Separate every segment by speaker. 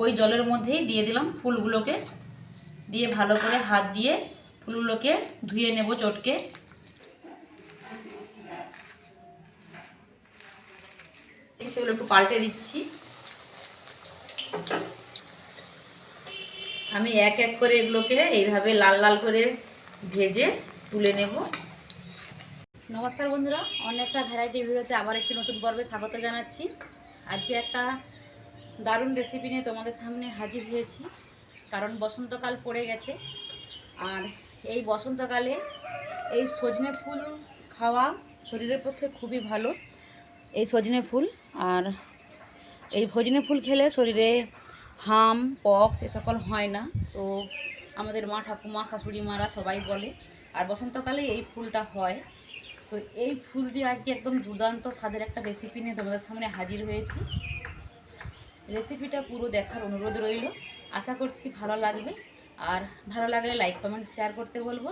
Speaker 1: ওই জলের মধ্যেই দিয়ে দিলাম ফুলগুলোকে। দিয়ে ভালো করে হাত দিয়ে ফুলগুলোকে ধুয়ে নেব চটকে। সেগুলো একটু পাল্টে দিচ্ছি। আমি এক এক করে এগুলোকে এইভাবে লাল লাল করে ভেজে তুলে নেব। নমস্কার বন্ধুরা, অন্বেষা ভ্যারাইটি ভিডিওতে আবার একটি নতুন পর্বে স্বাগত জানাচ্ছি। আজকে একটা দারুণ রেসিপি নিয়ে তোমাদের সামনে হাজির হয়েছি। কারণ বসন্তকাল পড়ে গেছে। আর এই বসন্তকালে এই সজনে ফুল খাওয়া শরীরের পক্ষে খুবই ভালো। এই সজনে ফুল আর এই ভজনে ফুল খেলে শরীরে হাম, পক্স এ সকল হয় না। তো আমাদের মা ঠাকুমা, শাশুড়ি মারা সবাই বলে, আর বসন্তকালে এই ফুলটা হয়। তো এই ফুল দিয়ে আজকে একদম দুর্দান্ত স্বাদের একটা রেসিপি নিয়ে তোমাদের সামনে হাজির হয়েছি। রেসিপিটা পুরো দেখার অনুরোধ রইল। আশা করছি ভালো লাগবে। আর ভালো লাগলে লাইক, কমেন্ট, শেয়ার করতে বলব।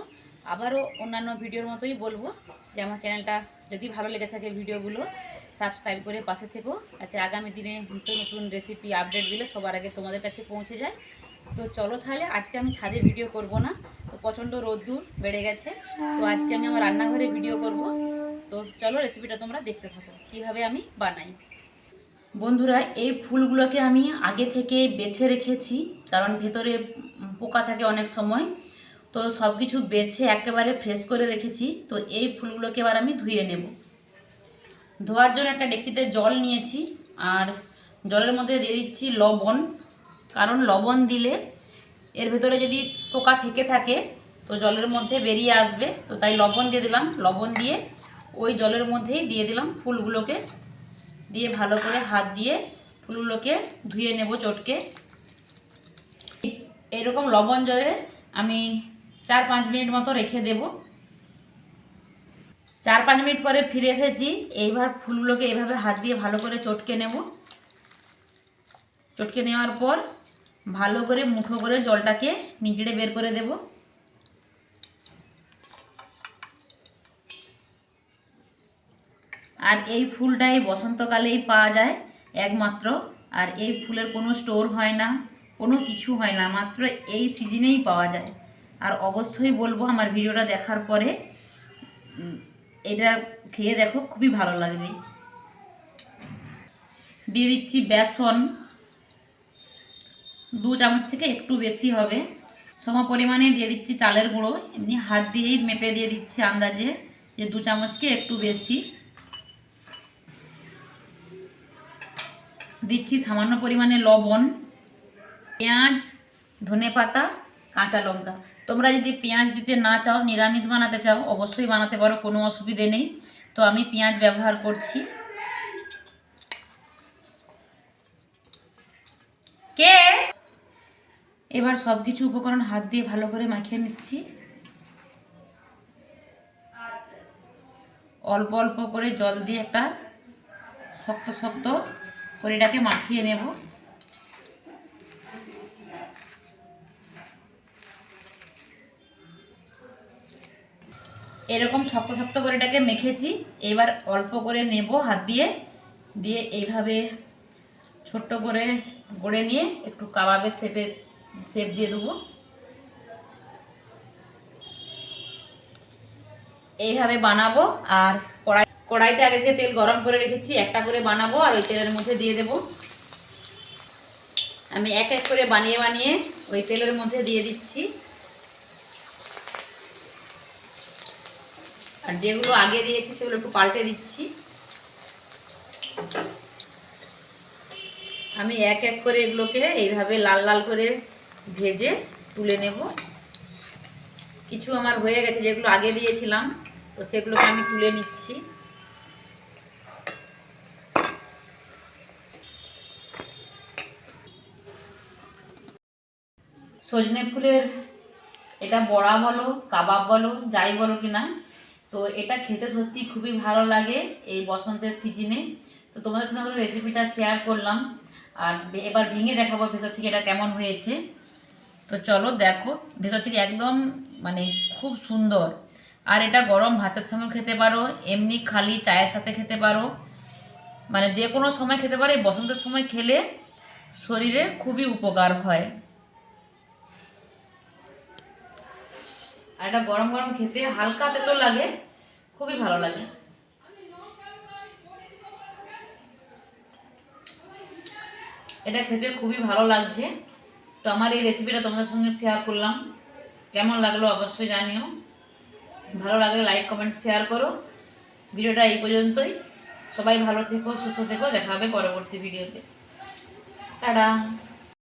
Speaker 1: আবারও অন্যান্য ভিডিওর মতোই বলব যে আমার চ্যানেলটা যদি ভালো লেগে থাকে ভিডিওগুলো, সাবস্ক্রাইব করে পাশে থেকো। যাতে আগামী দিনে নতুন নতুন রেসিপি আপডেট দিলে সবার আগে তোমাদের কাছে পৌঁছে যায়। তো চলো তাহলে আজকে আমি ছাদে ভিডিও করব না। তো প্রচণ্ড রোদ্দুর বেড়ে গেছে। তো আজকে আমি আমার রান্নাঘরে ভিডিও করব। তো চলো রেসিপিটা তোমরা দেখতে থাকো। কীভাবে আমি বানাই। বন্ধুরা, এই ফুলগুলোকে আমি আগে থেকে বেছে রেখেছি, কারণ ভেতরে পোকা থাকে অনেক সময়। তো সব কিছু বেছে একেবারে ফ্রেশ করে রেখেছি, তো এই ফুলগুলোকে এবার আমি ধুয়ে নেব। ধোয়ার জন্য একটা ডেকচিতে জল নিয়েছি, আর জলের মধ্যে দিয়ে দিচ্ছি লবণ, কারণ লবণ দিলে এর ভেতরে যদি পোকা থেকে থাকে, তো জলের মধ্যে বেরিয়ে আসবে। তো তাই লবণ দিয়ে দিলাম, লবণ দিয়ে ওই জলের মধ্যেই দিয়ে দিলাম ফুলগুলোকে। দিয়ে ভালো করে হাত দিয়ে ফুলগুলোকে ধুয়ে নেব চটকে। এরকম লবণ জলে আমি চার পাঁচ মিনিট মতো রেখে দেব। চার পাঁচ মিনিট পরে ফিরে এসেছি, এইবার ফুলগুলোকে এইভাবে হাত দিয়ে ভালো করে চটকে নেব। চটকে নেওয়ার পর ভালো করে মুঠো করে জলটাকে নিচড়ে বের করে দেব। আর এই ফুলটা এই বসন্তকালেই পাওয়া যায় একমাত্র। আর এই ফুলের কোনো স্টোর হয় না, কোনো কিছু হয় না, মাত্র এই সিজনেই পাওয়া যায়। আর অবশ্যই বলব আমার ভিডিওটা দেখার পরে এটা খেয়ে দেখো, খুবই ভালো লাগবে। দিয়ে দিচ্ছি বেসন। দু চামচ থেকে একটু বেশি হবে। সম পরিমাণে দিয়ে দিচ্ছি চালের গুঁড়ো। এমনি হাত দিয়েই মেপে দিয়ে দিচ্ছি আন্দাজে যে দু চামচকে একটু বেশি। দিচ্ছি সামান্য পরিমাণে লবণ, পেঁয়াজ, ধনে পাতা, কাঁচা লঙ্কা। তোমরা যদি পেঁয়াজ দিতে না চাও, নিরামিষ বানাতে চাও, অবশ্যই বানাতে পারো, কোনো অসুবিধে নেই। তো আমি পেঁয়াজ ব্যবহার করছি। কে? এবার সব কিছু উপকরণ হাত দিয়ে ভালো করে মাখিয়ে নিচ্ছি। অল্প অল্প করে জল দিয়ে একটা শক্ত শক্ত করে এটাকে মাখিয়ে নেব। এরকম শক্ত শক্ত করে এটাকে মেখেছি। এবার অল্প করে নেব হাত দিয়ে। দিয়ে এইভাবে ছোট্ট করে গড়ে নিয়ে একটু কাবাবের শেপে, শেপ দিয়ে দেবো। এইভাবে বানাবো আর কড়াই কড়াইতে আগে থেকে তেল গরম করে রেখেছি, একটা করে বানাবো আর ওই তেলের মধ্যে দিয়ে দেব। আমি এক এক করে বানিয়ে বানিয়ে ওই তেলের মধ্যে দিয়ে দিচ্ছি। আর যেগুলো আগে দিয়েছি সেগুলো একটু পাল্টে দিচ্ছি। আমি এক এক করে এগুলোকে এইভাবে লাল লাল করে ভেজে তুলে নেব। কিছু আমার হয়ে গেছে যেগুলো আগে দিয়েছিলাম, তো সেগুলোকে আমি তুলে নিচ্ছি। সজনে ফুলের এটা বড়া বলো, কাবাব বলো, যাই বলো কি না তো এটা খেতে সত্যি খুবই ভালো লাগে এই বসন্তের সিজনে তো তোমাদের সঙ্গে রেসিপিটা শেয়ার করলাম। আর এবার ভেঙে দেখাবো ভেতর থেকে এটা কেমন হয়েছে। তো চলো দেখো, ভেতর থেকে একদম মানে খুব সুন্দর। আর এটা গরম ভাতের সঙ্গেও খেতে পারো, এমনি খালি চায়ের সাথে খেতে পারো। মানে যে কোনো সময় খেতে পারো, এই বসন্তের সময় খেলে শরীরে খুবই উপকার হয়। আর এটা গরম গরম খেতে হালকা তেতো লাগে, খুবই ভালো লাগে। এটা খেতে খুবই ভালো লাগছে। তো আমার এই রেসিপিটা তোমাদের সঙ্গে শেয়ার করলাম। কেমন লাগল অবশ্যই জানিও। ভালো লাগলে লাইক কমেন্ট শেয়ার করো। ভিডিওটা এই পর্যন্তই। সবাই ভালো থেকো, সুস্থ থেকো। দেখা হবে পরবর্তী ভিডিওতে টাটা।